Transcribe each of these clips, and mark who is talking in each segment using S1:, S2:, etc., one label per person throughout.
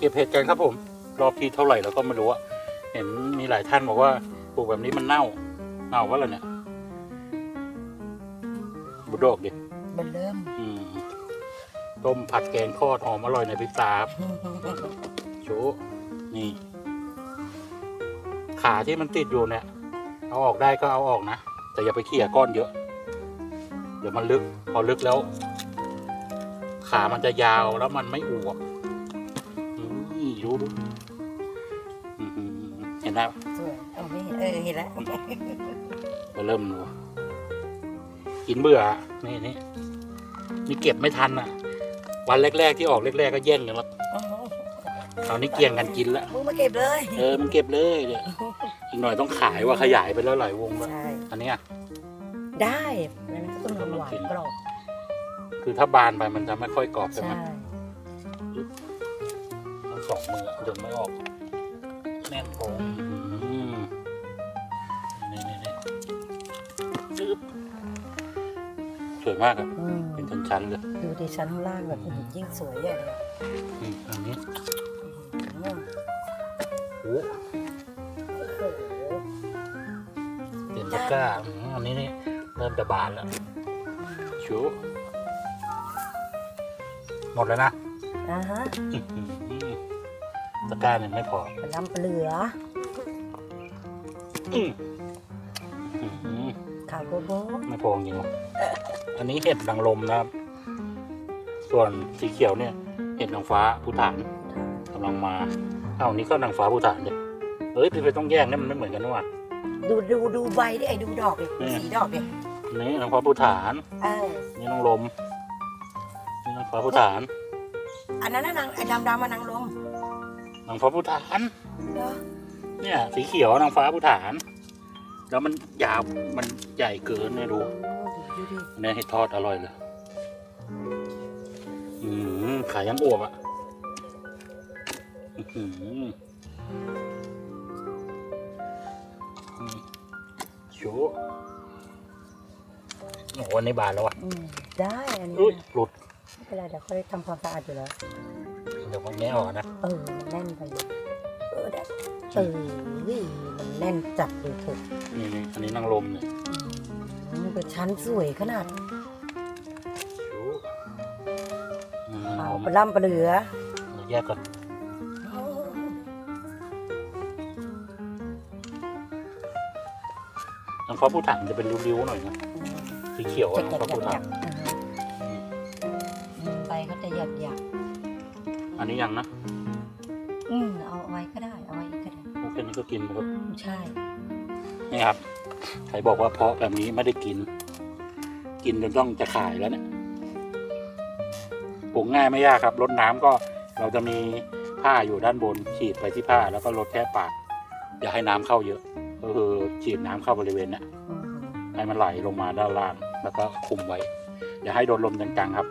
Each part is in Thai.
S1: เก็บเห็ดกันครับผม รอบที่เท่าไหร่แล้วก็ไม่รู้อะเห็นมีหลายท่านบอกว่าปลูกแบบนี้มันเน่าเน่าวะล่ะเนี่ยบุดอกดิ
S2: มันเริ่ม
S1: อืมต้มผัดแกงทอดหอมอร่อยในพริบตาครับโชว์นี่ ขาที่มันติดอยู่เนี่ย เอาออกได้ก็เอาออกนะ แต่อย่าไปเขี่ยก้อนเยอะ เดี๋ยวมันลึก พอลึกแล้ว ขามันจะยาวแล้วมันไม่อวบ นี่ดูดูอื้อหือเห็นไหม
S2: สวยเอาไม่เห็นเออเห็นแล้ว
S1: ก็เริ่มดูกินเบื่ออะนี่นี่นี่เก็บไม่ทันอะ วันแรก ๆ ที่ออกแรก ๆ ก็แย่งกันแล้วตอนนี้เกี่ยงกันกินแล้ว
S2: มึงมาเก็บเลย
S1: เออมันเก็บเลยเดี๋ยวอีกหน่อยต้องขายว่าขยายไปแล้วหลายวงแล้ว
S2: ใช่
S1: อันเนี้ย
S2: ได้นั่นก็ต้นหวานกรอบ
S1: คือถ้าบานไปมันจะไม่ค่อยกรอบใช่ไหม
S2: ใช่
S1: ทั้ง สองมือจนไม่ออก แน่นตรงอืมนี่นี่นี่จึ๊บสวยมากอะ
S2: อืม
S1: เป็นชั้นๆเลย
S2: ดูดิชั้นข้างล่างแบบอื้อหือยิ่งสวยใหญ่เลย
S1: อืมอันนี้
S2: อื้อ
S1: โอ้
S2: หือ
S1: เต็มตะกร้าอืมอันนี้นี่เริ่มจะบานแล้วชูหมดแล้วนะ
S2: อ่าฮะ
S1: อื้อหือ ตะกร้าเนี่ยไม่พอ
S2: เป็นลำเหลือ
S1: อืมอื้อหือ
S2: ขาวโบโบ
S1: ไม่พอจริงหรออันนี้เห็ดนางลมนะครับ ส่วนสีเขียวเนี่ย เห็ดนางฟ้าผู้ฐานกำลังมา เอาอันนี้ก็นางฟ้าผู้ฐานเลยเอ้ยพี่ไปต้องแยกเนี่ยมันไม่เหมือนกันนะว่ะ
S2: ดูดูดูใบดิไอ้ดูดอกดิ
S1: อืม
S2: สีดอกดิ
S1: อันนี่นางฟ้าผู้ฐาน
S2: เออ
S1: นี่นางลมนี่นางฟ้าผู้ฐาน
S2: อันนั้นน่ะนางไอ้ดำดำๆมานางลม
S1: นางฟ้าผู้ฐาน
S2: เนอะ
S1: เนี่ยสีเขียวนางฟ้าผู้ฐาน แล้วมันยาวมันใหญ่เกินเนี่ยดู
S2: โอ้ดูดิ
S1: เนื้อเห็ดทอดอร่อยเลย อืมขายยังอวบอะอื้อหืออืมโชว์โอ้โหวันนี้บานแล้วอะ
S2: อืมได้อันนี้
S1: อุ้ย
S2: นะ
S1: หลุด
S2: ไม่เป็นไรเดี๋ยวเขาได้ทำความสะอาดอยู่แล้ว
S1: เดี๋ยวมันแง่ออกนะ
S2: เออมันแน่นไปเลยเออได้เออวิมันแน่นจัดเลยเถอะ
S1: นี่นี่อันนี้นางลมเนี่ย
S2: อืมเป็นชั้นสวยขนาด
S1: โชว์อืมนาง
S2: เอา
S1: ลม
S2: ปลาล่ำปลาเหลือ
S1: เดี๋ยวแยกก่อนนางฟ้าผู้ถังจะเป็นริ้วๆหน่อยนะสีเขียว
S2: จะ
S1: อะ
S2: หยั
S1: นาง
S2: ก
S1: ฟ้า
S2: หยั
S1: ผู้
S2: ก
S1: ถั
S2: หยั
S1: ง
S2: กใบก็จะหยักหยัก
S1: อันนี้ยังนะ
S2: อืมเอาไว้ก็ได้ เอาไว้อีกก็ได้
S1: พวกนี้ก็กินครับ
S2: ใช่
S1: นี่ครับ ใครบอกว่าเพาะแบบนี้ไม่ได้กิน กินจนต้องจะขายแล้วเนี่ย ปลูกง่ายไม่ยากครับ รดน้ำก็เราจะมีผ้าอยู่ด้านบน ฉีดไปที่ผ้าแล้วก็ลดแค่ปาก อย่าให้น้ำเข้าเยอะ ก็คือฉีดน้ำเข้าบริเวณเนี้ย
S2: อืม
S1: ให้มันไหลลงมาด้านล่าง แล้วก็คุมไว้ อย่าให้โดนลมจังๆครับ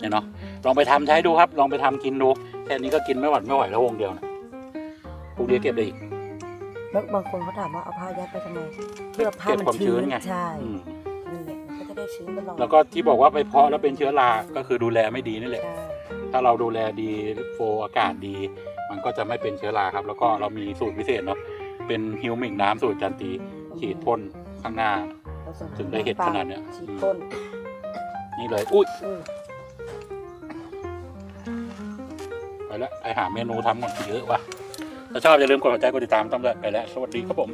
S1: เนี่ยเนาะ ลองไปทำใช้ดูครับ ลองไปทำกินดูแค่นี้ก็กินไม่หวัดไม่ไหวแล้ววงเดียวนะพวกนี้เก็บได้อีก
S2: บางบางคนเขาถามว่าเอาผ้ายัดไปทำไมเพื่อผ้า
S1: เก็บ
S2: มัน
S1: ความชื้
S2: ชื้
S1: น
S2: น
S1: ไง
S2: ใช่
S1: อืม
S2: นั่นแหละมันก็จะได้ชื้นตลอด
S1: แล้วก็ที่บอกว่าไปเพาะแล้วเป็นเชื้อราก็คือดูแลไม่ดีนี่แหละ
S2: ใช่
S1: ถ้าเราดูแลดีโฟอากาศดี มันก็จะไม่เป็นเชื้อราครับ แล้วก็เรามีสูตรพิเศษเนาะเป็นฮิวมิกน้ำสูตรจันตีฉีดพ่นข้างหน้า
S2: เราส่
S1: ถึงได้เห็ดขนาดเนี้ย
S2: ฉีดพ่น
S1: นี่เลยอุ้ย ไปแล้วไอหาเมนูทำก่อนเยอะว่ะถ้าชอบอย่าลืมกดหัวใจกดติดตามต้องเลยไปแล้ว สวัสดีครับผม